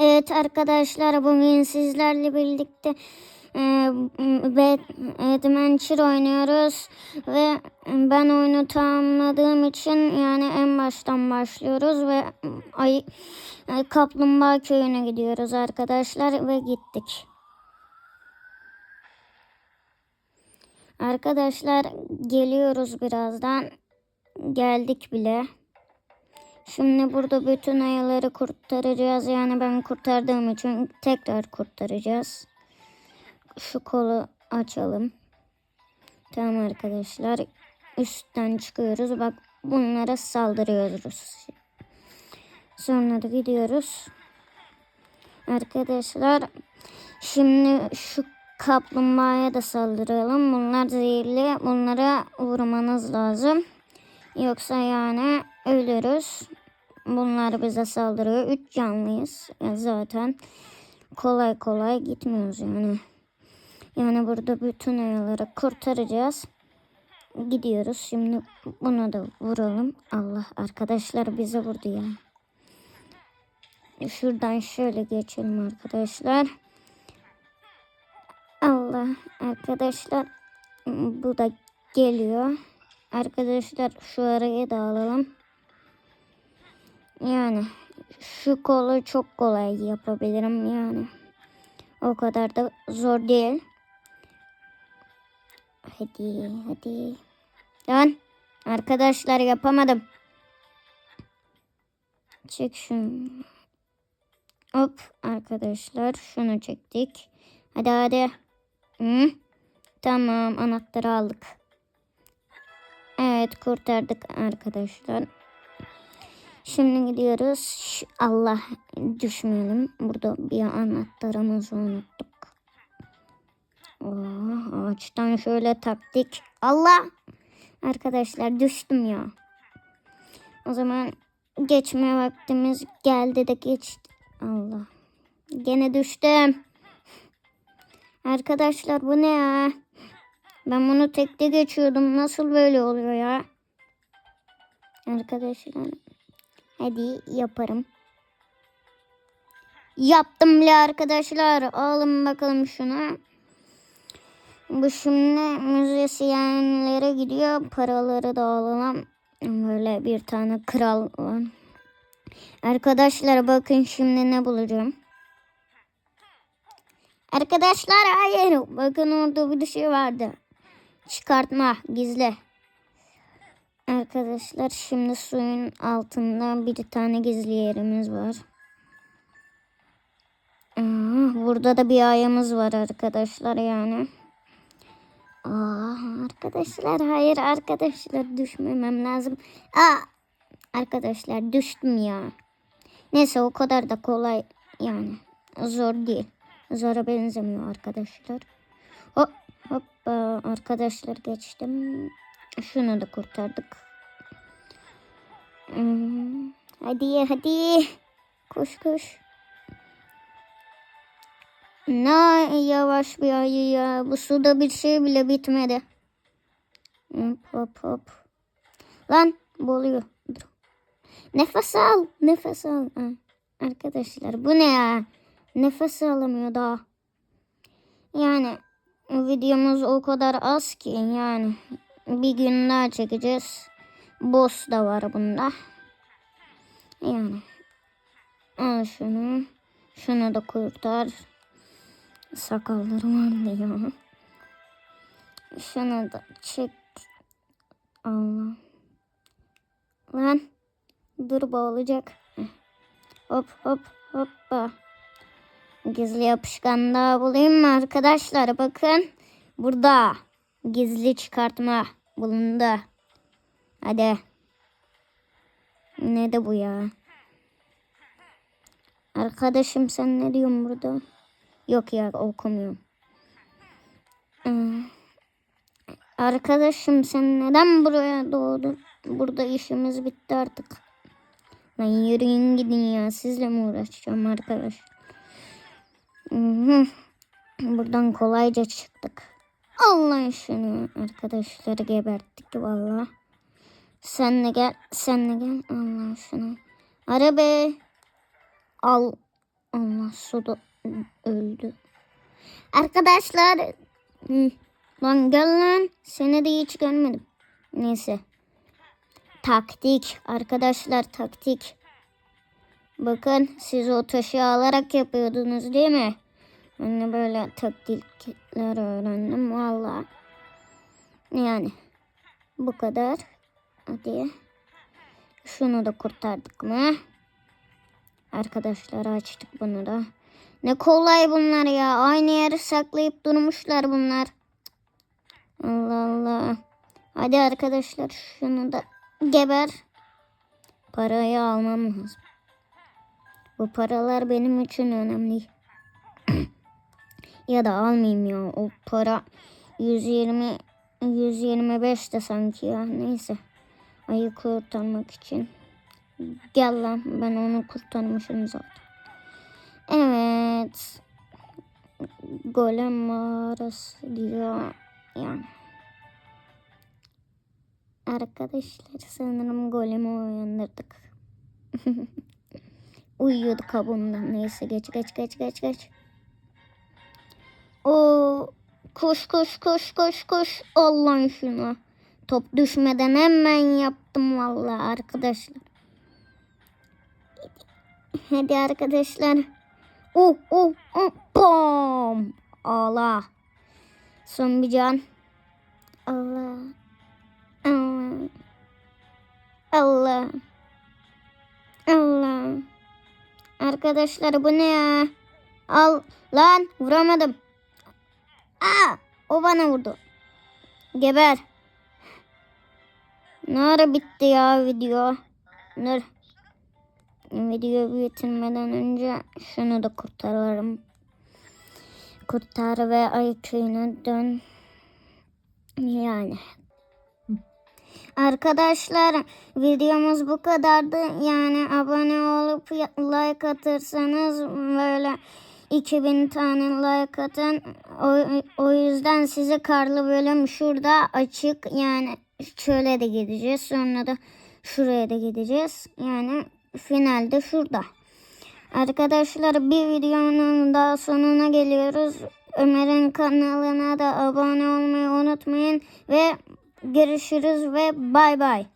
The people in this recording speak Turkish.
Evet arkadaşlar bugün sizlerle birlikte e, Adventure oynuyoruz ve ben oyunu tamamladığım için yani en baştan başlıyoruz ve ay, e, Kaplumbağa köyüne gidiyoruz arkadaşlar ve gittik. Arkadaşlar geliyoruz birazdan. Geldik bile. Şimdi burada bütün ayıları kurtaracağız. Yani ben kurtardığım için tekrar kurtaracağız. Şu kolu açalım. Tamam arkadaşlar. Üstten çıkıyoruz. Bak bunlara saldırıyoruz. Sonra da gidiyoruz. Arkadaşlar şimdi şu kaplumbağaya da saldıralım. Bunlar zehirli. Bunlara vurmanız lazım. Yoksa yani ölürüz. Bunlar bize saldırıyor. Üç canlıyız. Ya zaten kolay kolay gitmiyoruz yani. Yani burada bütün ayıları kurtaracağız. Gidiyoruz. Şimdi bunu da vuralım. Allah arkadaşlar bize vurdu ya. Şuradan şöyle geçelim arkadaşlar. Allah arkadaşlar bu da geliyor. Arkadaşlar şu arayı da alalım. Yani şu kolu çok kolay yapabilirim yani. O kadar da zor değil. Hadi hadi. Lan arkadaşlar yapamadım. Çek şunu. Hop arkadaşlar şunu çektik. Hadi hadi. Hı? Tamam anahtarı aldık. Evet kurtardık arkadaşlar. Şimdi gidiyoruz. Ş- Allah düşmeyelim. Burada bir anahtarımızı unuttuk. Oh, ağaçtan şöyle taktik. Allah! Arkadaşlar düştüm ya. O zaman geçme vaktimiz geldi de geçti. Allah. Gene düştüm. Arkadaşlar bu ne ya? Ben bunu tekte geçiyordum. Nasıl böyle oluyor ya? Arkadaşlar. Hadi yaparım. Yaptım bile arkadaşlar. Alın bakalım şuna. Bu şimdi müzisyenlere gidiyor. Paraları da alalım. Böyle bir tane kral var. Arkadaşlar bakın şimdi ne bulacağım. Arkadaşlar hayır. Bakın orada bir şey vardı. Çıkartma gizli. Arkadaşlar şimdi suyun altında bir tane gizli yerimiz var. Burada da bir ayımız var arkadaşlar yani. Aa, arkadaşlar hayır arkadaşlar düşmemem lazım. Aa, arkadaşlar düştüm ya. Neyse o kadar da kolay yani. Zor değil. Zora benzemiyor arkadaşlar. Hop hoppa arkadaşlar geçtim. Şunu da kurtardık. Hmm, Hadi hadi. Koş koş. Ne yavaş bir ayı ya. Bu suda bir şey bile bitmedi. Hop hop hop. Lan boğuluyor. Dur. Nefes al. Nefes al. Ha. Arkadaşlar bu ne ya? Nefes alamıyor daha. Yani videomuz o kadar az ki yani bir gün daha çekeceğiz. Boss da var bunda. Yani al şunu. Şunu da kurtar. Sakallarım ağrıyor. Şunu da çek. Allah. Lan. Dur boğulacak. Hop hop hoppa. Gizli yapışkan daha bulayım mı arkadaşlar? Bakın. Burada. Gizli çıkartma bulundu. Hadi. Ne de bu ya? Arkadaşım sen ne diyorsun burada? Yok ya okumuyorum. Hmm. Arkadaşım sen neden buraya doğdun? Burada işimiz bitti artık. Lan yürüyün gidin ya. Sizle mi uğraşacağım arkadaş? Buradan kolayca çıktık. Allah şunu arkadaşları geberttik valla. Sen de gel, sen de gel. Allah şunu. Araba al. Allah suda öldü. Arkadaşlar hı, lan gel lan seni de hiç görmedim. Neyse. Taktik arkadaşlar taktik. Bakın siz o taşı alarak yapıyordunuz değil mi? Ben de böyle taktikler öğrendim valla. Yani bu kadar. Hadi. Şunu da kurtardık mı? Arkadaşlar açtık bunu da. Ne kolay bunlar ya. Aynı yeri saklayıp durmuşlar bunlar. Allah Allah. Hadi arkadaşlar şunu da geber. Parayı almam lazım. Bu paralar benim için önemli. Ya da almayayım ya. O para 120 125 de sanki ya. Neyse. Ayı kurtarmak için. Gel lan ben onu kurtarmışım zaten. Evet. Golem mağarası diyor. Yani. Arkadaşlar sanırım golemi uyandırdık. Uyuyordu kabuğundan. Neyse geç geç geç geç geç. O koş koş koş koş koş. Allah'ın şuna. Top düşmeden hemen yaptım vallahi arkadaşlar. Hadi arkadaşlar. Oh oh oh bom. Allah. Son bir can. Allah. Allah. Allah. Allah. Arkadaşlar bu ne ya? Al lan vuramadım. Aa, o bana vurdu. Geber. Ne ara bitti ya video? Dur. Video bitirmeden önce şunu da kurtarırım. Kurtar ve ay dön. Yani. Arkadaşlar videomuz bu kadardı. Yani abone olup like atırsanız böyle 2000 tane like atın. O, o yüzden size karlı bölüm şurada açık. Yani şöyle de gideceğiz. Sonra da şuraya da gideceğiz. Yani finalde şurada. Arkadaşlar bir videonun daha sonuna geliyoruz. Ömer'in kanalına da abone olmayı unutmayın ve görüşürüz ve bay bay.